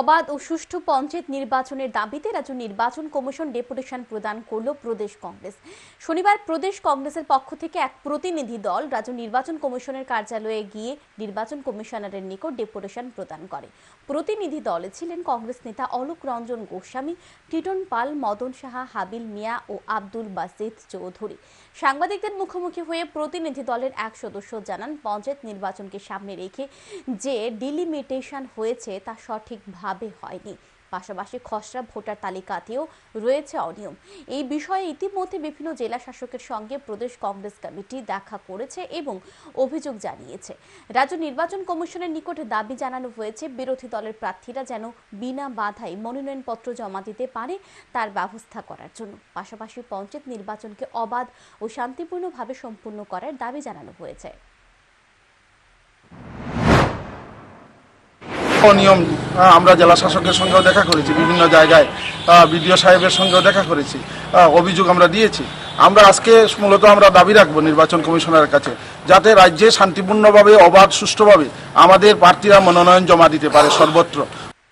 অবাধ ও সুষ্ঠু পঞ্চায়েত নির্বাচনের দাবিতে রাজ্য নির্বাচন কমিশন ডেপুটেশন প্রদান করল প্রদেশ কংগ্রেস। শনিবার প্রদেশ কংগ্রেসের পক্ষ থেকে এক প্রতিনিধি দল রাজ্য নির্বাচন কমিশনের কার্যালয়ে গিয়ে নির্বাচন কমিশনারের নিকট ডেপুটেশন প্রদান করে। প্রতিনিধি দলে ছিলেন কংগ্রেস নেতা অলোক রঞ্জন গোস্বামী, টিটন পাল, মদন সাহা, হাবিল মিয়া ও আব্দুল বাসিদ চৌধুরী। সাংবাদিকদের মুখোমুখি হয়ে প্রতিনিধি দলের এক সদস্য জানান, পঞ্চায়েত নির্বাচনকে সামনে রেখে যে ডিলিমিটেশন হয়েছে তা সঠিকভাবে হয়নি। পাশাপাশি খসড়া ভোটার তালিকাতেও রয়েছে অনিয়ম। এই বিষয়ে ইতিমধ্যে বিভিন্ন জেলা শাসকের সঙ্গে প্রদেশ কংগ্রেস কমিটি দেখা করেছে এবং অভিযোগ জানিয়েছে। রাজ্য নির্বাচন কমিশনের নিকট দাবি জানানো হয়েছে, বিরোধী দলের প্রার্থীরা যেন বিনা বাধায় মনোনয়নপত্র জমা দিতে পারে তার ব্যবস্থা করার জন্য। পাশাপাশি পঞ্চায়েত নির্বাচনকে অবাধ ও শান্তিপূর্ণভাবে সম্পূর্ণ করার দাবি জানানো হয়েছে। অনিয়ম আমরা জেলা শাসকের সঙ্গেও দেখা করেছি, বিভিন্ন জায়গায় বিডিও সাহেবের সঙ্গেও দেখা করেছি অভিযোগ আমরা দিয়েছি। আমরা আজকে মূলত আমরা দাবি রাখব নির্বাচন কমিশনের কাছে, যাতে রাজ্যে শান্তিপূর্ণভাবে, অবাধ, সুষ্ঠুভাবে আমাদের প্রার্থীরা মনোনয়ন জমা দিতে পারে সর্বত্র।